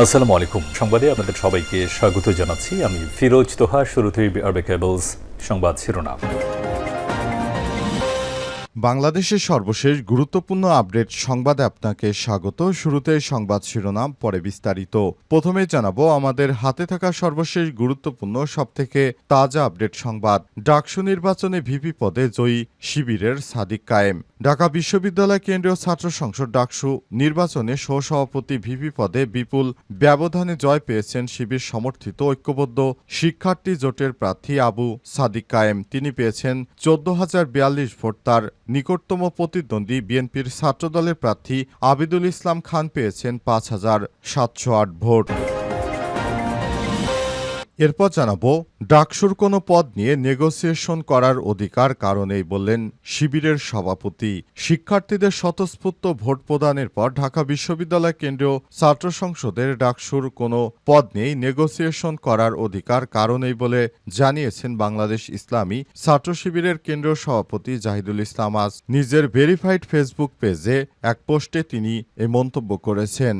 আসসালামু আলাইকুম। সংবাদে আপনাদের সবাইকে স্বাগত জানাচ্ছি। আমি ফিরোজ তোহা, শুরুতেই আরবে কেবলস সংবাদ শিরোনাম। বাংলাদেশের সর্বশেষ গুরুত্বপূর্ণ আপডেট সংবাদে আপনাকে স্বাগত। শুরুতে সংবাদ শিরোনাম, পরে বিস্তারিত। প্রথমে জানাব, আমাদের হাতে থাকা সর্বশেষ গুরুত্বপূর্ণ, সবথেকে তাজা আপডেট সংবাদ। ডাকসু নির্বাচনে ভিপি পদে জয়ী শিবিরের সাদিক কায়েম। ঢাকা বিশ্ববিদ্যালয় কেন্দ্রীয় ছাত্র সংসদ ডাকসু নির্বাচনে সহসভাপতি ভিপি পদে বিপুল ব্যবধানে জয় পেয়েছেন শিবির সমর্থিত ঐক্যবদ্ধ শিক্ষার্থী জোটের প্রার্থী আবু সাদিক কায়েম। তিনি পেয়েছেন চোদ্দ হাজার বিয়াল্লিশ ভোট। তার নিকটতম প্রতিদ্বন্দ্বী বিএনপির ছাত্রদলের প্রার্থী আবিদুল ইসলাম খান পেয়েছেন পাঁচ হাজার সাতশো আট ভোট। এরপর জানাব, ডাকসুর কোনো পদ নিয়ে নেগোসিয়েশন করার অধিকার কারণেই বললেন শিবিরের সভাপতি। শিক্ষার্থীদের স্বতঃস্ফূর্ত ভোট প্রদানের পর ঢাকা বিশ্ববিদ্যালয় কেন্দ্রীয় ছাত্র সংসদের ডাকসুর কোনো পদ নিয়েই নেগোসিয়েশন করার অধিকার কারণেই বলে জানিয়েছেন বাংলাদেশ ইসলামী ছাত্র শিবিরের কেন্দ্রীয় সভাপতি জাহিদুল ইসলাম। আজ নিজের ভেরিফাইড ফেসবুক পেজে এক পোস্টে তিনি এ মন্তব্য করেছেন।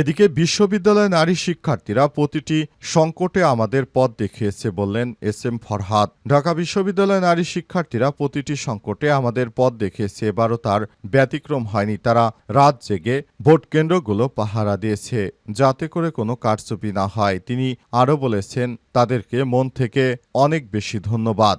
এদিকে বিশ্ববিদ্যালয় নারী শিক্ষার্থীরা প্রতিটি সংকটে আমাদের পথ দেখিয়েছে বললেন এস এম ফরহাদ। ঢাকা বিশ্ববিদ্যালয় নারী শিক্ষার্থীরা প্রতিটি সংকটে আমাদের পথ দেখিয়েছে, এবারও তার ব্যতিক্রম হয়নি। তারা রাত জেগে ভোট কেন্দ্রগুলো পাহারা দিয়েছে, যাতে করে কোনো কারচুপি না হয়। তিনি আরও বলেছেন, তাদেরকে মন থেকে অনেক বেশি ধন্যবাদ।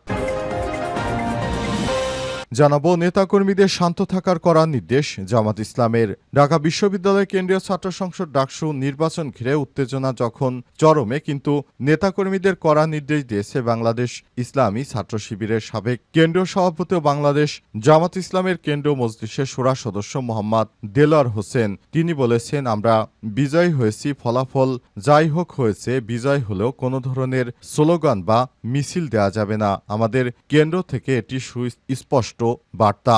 জানাব, নেতাকর্মীদের শান্ত থাকার করা নির্দেশ জামাত ইসলামের। ঢাকা বিশ্ববিদ্যালয় কেন্দ্রীয় ছাত্র সংসদ ডাকসু নির্বাচন ঘিরে উত্তেজনা যখন চরমে, কিন্তু নেতাকর্মীদের করা নির্দেশ দিয়েছে বাংলাদেশ ইসলামী ছাত্র শিবিরের সাবেক কেন্দ্রীয় সভাপতি ও বাংলাদেশ জামাত ইসলামের কেন্দ্রীয় মজলিসের সুরা সদস্য মোহাম্মদ দেলার হোসেন। তিনি বলেছেন, আমরা বিজয় হয়েছি, ফলাফল যাই হোক হয়েছে, বিজয় হলেও কোনো ধরনের স্লোগান বা মিছিল দেওয়া যাবে না। আমাদের কেন্দ্র থেকে এটি সুস্পষ্ট। বার্তা।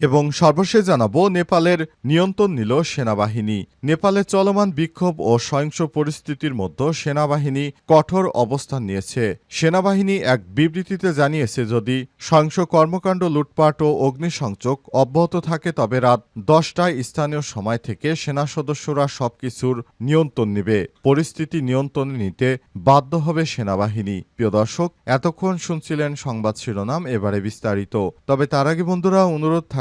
এবং সর্বশেষ জানাব, নেপালের নিয়ন্ত্রণ নিল সেনাবাহিনী। নেপালে চলমান বিক্ষোভ ও সহিংস পরিস্থিতির মধ্যে সেনাবাহিনী কঠোর অবস্থান নিয়েছে। সেনাবাহিনী এক বিবৃতিতে জানিয়েছে, যদি সহিংস কর্মকাণ্ড, লুটপাট ও অগ্নিসংযোগ অব্যাহত থাকে, তবে রাত দশটায় স্থানীয় সময় থেকে সেনা সদস্যরা সবকিছুর নিয়ন্ত্রণ নেবে। পরিস্থিতি নিয়ন্ত্রণে নিতে বাধ্য হবে সেনাবাহিনী। প্রিয় দর্শক, এতক্ষণ শুনছিলেন সংবাদ শিরোনাম, এবারে বিস্তারিত। তবে তার আগে বন্ধুরা, অনুরোধ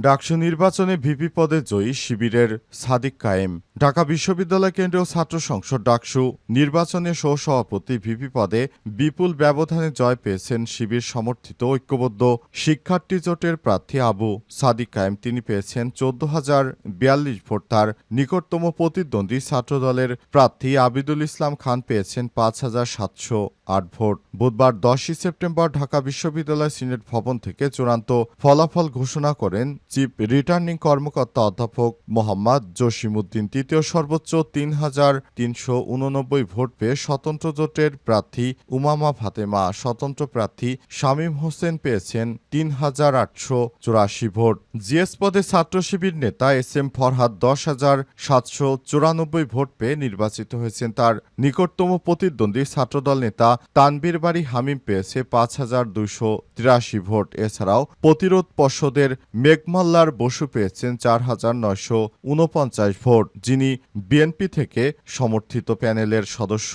ডাকসু নির্বাচনে ভিপি পদে জয়ী শিবিরের সাদিক কায়েম। ঢাকা বিশ্ববিদ্যালয় কেন্দ্রীয় ছাত্র সংসদ ডাকসু নির্বাচনে সহসভাপতি ভিপি পদে বিপুল ব্যবধানে জয় পেয়েছেন শিবির সমর্থিত ঐক্যবদ্ধ শিক্ষার্থী জোটের প্রার্থী আবু সাদিক কায়েম। তিনি পেয়েছেন চোদ্দ হাজার বিয়াল্লিশ ভোট। তার নিকটতম প্রতিদ্বন্দ্বী ছাত্রদলের প্রার্থী আবিদুল ইসলাম খান পেয়েছেন পাঁচ হাজার সাতশো আট ভোট। বুধবার দশই সেপ্টেম্বর ঢাকা বিশ্ববিদ্যালয় সিনেট ভবন থেকে চূড়ান্ত ফলাফল ঘোষণা করেন চিফ রিটার্নিং কর্মকর্তা অধ্যাপক মোহাম্মদ জসিমউদ্দিন। তৃতীয় সর্বোচ্চ তিন হাজার তিনশো উননব্বই ভোট পেয়ে স্বতন্ত্র জোটের প্রার্থী উমামা ফাতেমা, স্বতন্ত্র প্রার্থী শামীম হোসেন পেয়েছেন তিন হাজার আটশো চুরাশি ভোট। জিএস পদে ছাত্র শিবির নেতা এস এম ফরহাদ দশ হাজার সাতশো চুরানব্বই ভোট পেয়ে নির্বাচিত হয়েছেন তার। নিকটতম প্রতিদ্বন্দ্বী ছাত্রদল নেতা তানবীর বাড়ি হামিম পেয়েছে পাঁচ হাজার দুইশো তিরাশি ভোট। এছাড়াও প্রতিরোধ পর্ষদের মেঘমাল্লার বসু পেয়েছেন চার হাজার নয়শো উনপঞ্চাশ ভোট। যিনি বিএনপি থেকে সমর্থিত প্যানেলের সদস্য।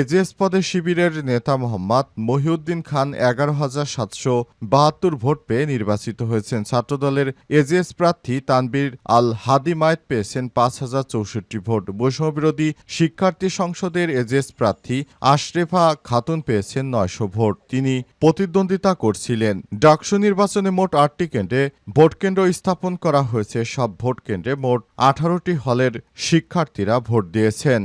এজেএস পদে শিবিরের নেতা মোহাম্মদ মহিউদ্দিন খান এগারো হাজার সাতশো বাহাত্তর ভোট পেয়ে নির্বাচিত হয়েছেন। ছাত্রদলের এজেএস প্রার্থী তানবীর আল হাদি মায়েত পেয়েছেন পাঁচ হাজার চৌষট্টি ভোট। বৈষম্যবিরোধী শিক্ষার্থী সংসদের এজেএস প্রার্থী আশরেফা খাতুন পেয়েছেন নয়শো ভোট। তিনি প্রতিদ্বন্দ্বিতা করছিলেন। ডাকসু নির্বাচনে মোট আটটি কেন্দ্রে ভোট কেন্দ্র স্থাপন করা হয়েছে। সব ভোট কেন্দ্রে মোট আঠারোটি হলের শিক্ষার্থীরা ভোট দিয়েছেন।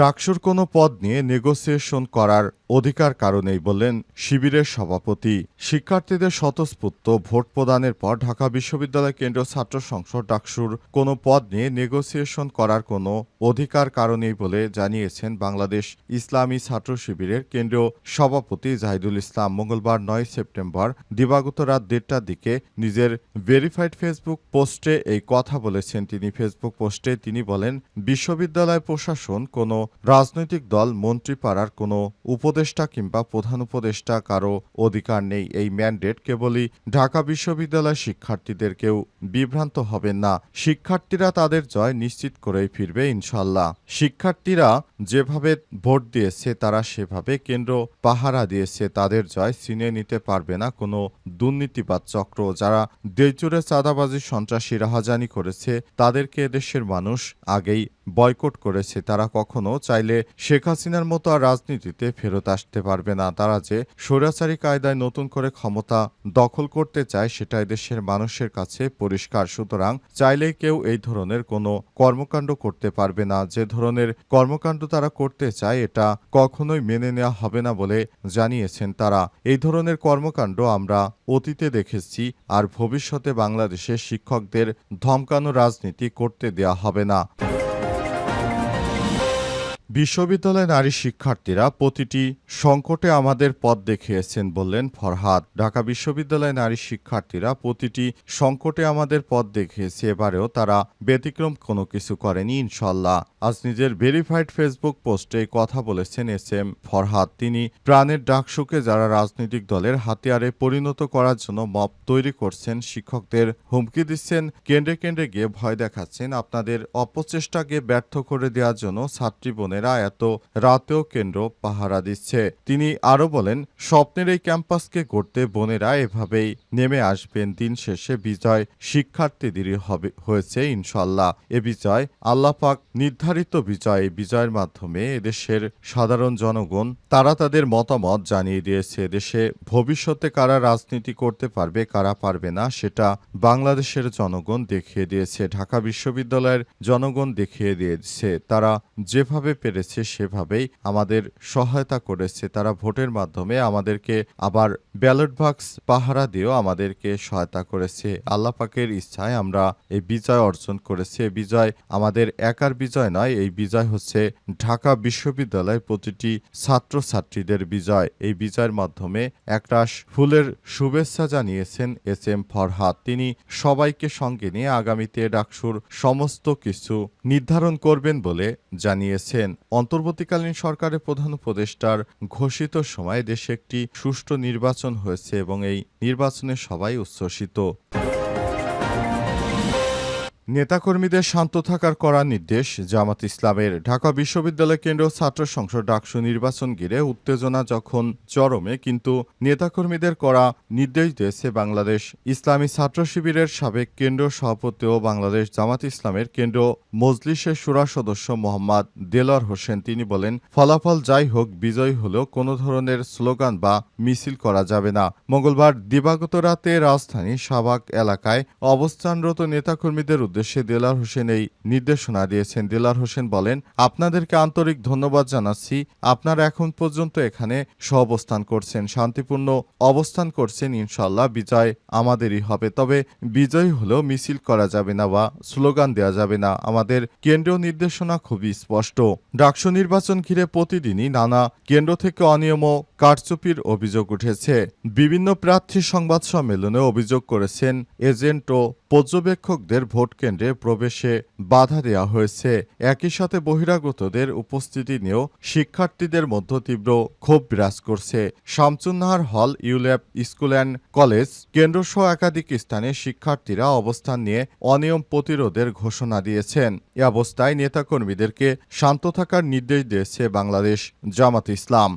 ডাকসুর কোনো পদ নিয়ে নেগোসিয়েশন করার অধিকার কারণেই বললেন শিবিরের সভাপতি। শিক্ষার্থীদের স্বতঃস্ফূর্ত ভোট প্রদানের পর ঢাকা বিশ্ববিদ্যালয় কেন্দ্রীয় ছাত্র সংসদ ডাকসুর কোনো পদ নিয়ে নেগোসিয়েশন করার কোনো অধিকার কারণেই বলে জানিয়েছেন বাংলাদেশ ইসলামী ছাত্র শিবিরের কেন্দ্রীয় সভাপতি জাহিদুল ইসলাম। মঙ্গলবার নয় সেপ্টেম্বর দিবাগত রাত দেড়টার দিকে নিজের ভেরিফাইড ফেসবুক পোস্টে এই কথা বলেছেন। তিনি ফেসবুক পোস্টে তিনি বলেন, বিশ্ববিদ্যালয় প্রশাসন কোনো রাজনৈতিক দল মন্ত্রী পাড়ার কোনো উপদেষ্টা কিংবা প্রধান উপদেষ্টা কারও অধিকার নেই। এই ম্যান্ডেট কেবলই ঢাকা বিশ্ববিদ্যালয় শিক্ষার্থীদের কেউ বিভ্রান্ত হবেন না। শিক্ষার্থীরা তাদের জয় নিশ্চিত করেই ফিরবে ইনশাল্লাহ শিক্ষার্থীরা যেভাবে ভোট দিয়েছে, তারা সেভাবে কেন্দ্র পাহারা দিয়েছে। তাদের জয় ছিনিয়ে নিতে পারবে না কোনো দুর্নীতিবাদ চক্র। যারা দেশজুড়ে চাঁদাবাজি সন্ত্রাসী রাহাজানি করেছে, তাদেরকে এদেশের মানুষ আগেই বয়কট করেছে, তারা কখনো চাইলে শেখ হাসিনার মতো আর রাজনীতিতে ফেরত আসতে পারবে না। তারা যে স্বৈরাচারী কায়দায় নতুন করে ক্ষমতা দখল করতে চায়, সেটা দেশের মানুষের কাছে পরিষ্কার। সুতরাং চাইলেই কেউ এই ধরনের কোনো কর্মকাণ্ড করতে পারবে না। যে ধরনের কর্মকাণ্ড তারা করতে চায়, এটা কখনোই মেনে নেওয়া হবে না বলে জানিয়েছেন তারা। এই ধরনের কর্মকাণ্ড আমরা অতীতে দেখেছি, আর ভবিষ্যতে বাংলাদেশের শিক্ষকদের ধমকানো রাজনীতি করতে দেয়া হবে না। বিশ্ববিদ্যালয় নারী শিক্ষার্থীরা প্রতিটি সংকটে আমাদের পথ দেখিয়েছেন বললেন ফরহাদ। ঢাকা বিশ্ববিদ্যালয় নারী শিক্ষার্থীরা প্রতিটি সংকটে আমাদের পথ দেখিয়েছে। এবারেও তারা ব্যতিক্রম কোনো কিছু করেনি ইনশাল্লাহ আজ নিজের ভেরিফাইড ফেসবুক পোস্টে কথা বলেছেন এস এম ফরহাদ। তিনি প্রাণের ডাকসুকে যারা রাজনৈতিক দলের হাতিয়ারে পরিণত করার জন্য মপ তৈরি করছেন, শিক্ষকদের হুমকি দিচ্ছেন, কেন্দ্রে কেন্দ্রে গিয়ে ভয় দেখাচ্ছেন। আপনাদের অপচেষ্টাকে ব্যর্থ করে দেওয়ার জন্য ছাত্রী বোনেরা এত রাতেও কেন্দ্র পাহারা দিচ্ছে। তিনি আরও বলেন, স্বপ্নের এই ক্যাম্পাসকে গড়তে বোনেরা এভাবেই নেমে আসবেন। দিন শেষে বিজয় শিক্ষার্থীদেরই হবে, হয়েছে ইনশাল্লাহ এ বিজয় আল্লাপাক নির্ধারিত বিজয় বিজয়ের মাধ্যমে এদেশের সাধারণ জনগণ, তারা তাদের মতামত জানিয়ে দিয়েছে। দেশে ভবিষ্যতে কারা রাজনীতি করতে পারবে, কারা পারবে না, সেটা বাংলাদেশের জনগণ দেখিয়ে দিয়েছে। ঢাকা বিশ্ববিদ্যালয়ের জনগণ দেখিয়ে দিয়েছে। তারা যেভাবে পেরেছে সেভাবেই আমাদের সহায়তা করেছে। তারা ভোটের মাধ্যমে আমাদেরকে আবার ব্যালট বাক্স পাহারা দিয়েও আমাদেরকে সহায়তা করেছে। আল্লাহ পাকের ইচ্ছায় আমরা এই বিজয় অর্জন করেছি। এই বিজয় আমাদের একার বিজয় নয়, এই বিজয় হচ্ছে ঢাকা বিশ্ববিদ্যালয়ের প্রতিটি ছাত্রছাত্রীদের বিজয়। এই বিজয়ের মাধ্যমে একরাশ ফুলের শুভেচ্ছা জানিয়েছেন এস এম ফরহাদ। তিনি সবাইকে সঙ্গে নিয়ে আগামীতে ডাকসুর সমস্ত কিছু নির্ধারণ করবেন বলে জানিয়েছেন। অন্তর্বর্তীকালীন সরকারের প্রধান উপদেষ্টার ঘোষিত সময়ে দেশে একটি সুষ্ঠু নির্বাচন হয়েছে এবং এই নির্বাচনে সবাই উচ্ছ্বসিত। নেতাকর্মীদের শান্ত থাকার করা নির্দেশ জামাত ইসলামের ঢাকা বিশ্ববিদ্যালয় কেন্দ্র ছাত্র সংসদ ডাকসু নির্বাচন ঘিরে উত্তেজনা যখন চরমে, কিন্তু নেতাকর্মীদের করা নির্দেশ দিয়েছে বাংলাদেশ ইসলামী ছাত্র শিবিরের সাবেক কেন্দ্র সভাপতি ও বাংলাদেশ জামাত ইসলামের কেন্দ্র মজলিসের সুরা সদস্য মোহাম্মদ দেলর হোসেন। তিনি বলেন, ফলাফল যাই হোক, বিজয়ী হলেও কোনো ধরনের স্লোগান বা মিছিল করা যাবে না। মঙ্গলবার দিবাগত রাতে রাজধানী শাহবাগ এলাকায় অবস্থানরত নেতাকর্মীদের উদ্দেশ্যে দেলার হোসেন এই নির্দেশনা দিয়েছেন। দেলার হোসেন বলেন, আপনাদেরকে আন্তরিক ধন্যবাদ জানাচ্ছি। আপনারা এখন পর্যন্ত এখানে সহাবস্থান করছেন, শান্তিপূর্ণ অবস্থান করছেন ইনশাল্লাহ বিজয় আমাদেরই হবে। তবে বিজয়ী হলেও মিছিল করা যাবে না বা স্লোগান দেওয়া যাবে না। আমাদের কেন্দ্রীয় নির্দেশনা খুবই স্পষ্ট। ডাকসু নির্বাচন ঘিরে প্রতিদিনই নানা কেন্দ্র থেকে অনিয়ম কারচুপির অভিযোগ উঠেছে। বিভিন্ন প্রার্থী সংবাদ সম্মেলনে অভিযোগ করেছেন, এজেন্ট ও পর্যবেক্ষকদের ভোট কেন্দ্রে প্রবেশে বাধা দেওয়া হয়েছে। একই সাথে বহিরাগতদের উপস্থিতি নিয়েও শিক্ষার্থীদের মধ্যে তীব্র ক্ষোভ বিরাজ করছে। শামচুন্নাহার হল, ইউল্যাব স্কুল অ্যান্ড কলেজ কেন্দ্রসহ একাধিক স্থানে শিক্ষার্থীরা অবস্থান নিয়ে অনিয়ম প্রতিরোধের ঘোষণা দিয়েছেন। এ অবস্থায় নেতাকর্মীদেরকে শান্ত থাকার নির্দেশ দিয়েছে বাংলাদেশ জামাত ইসলাম।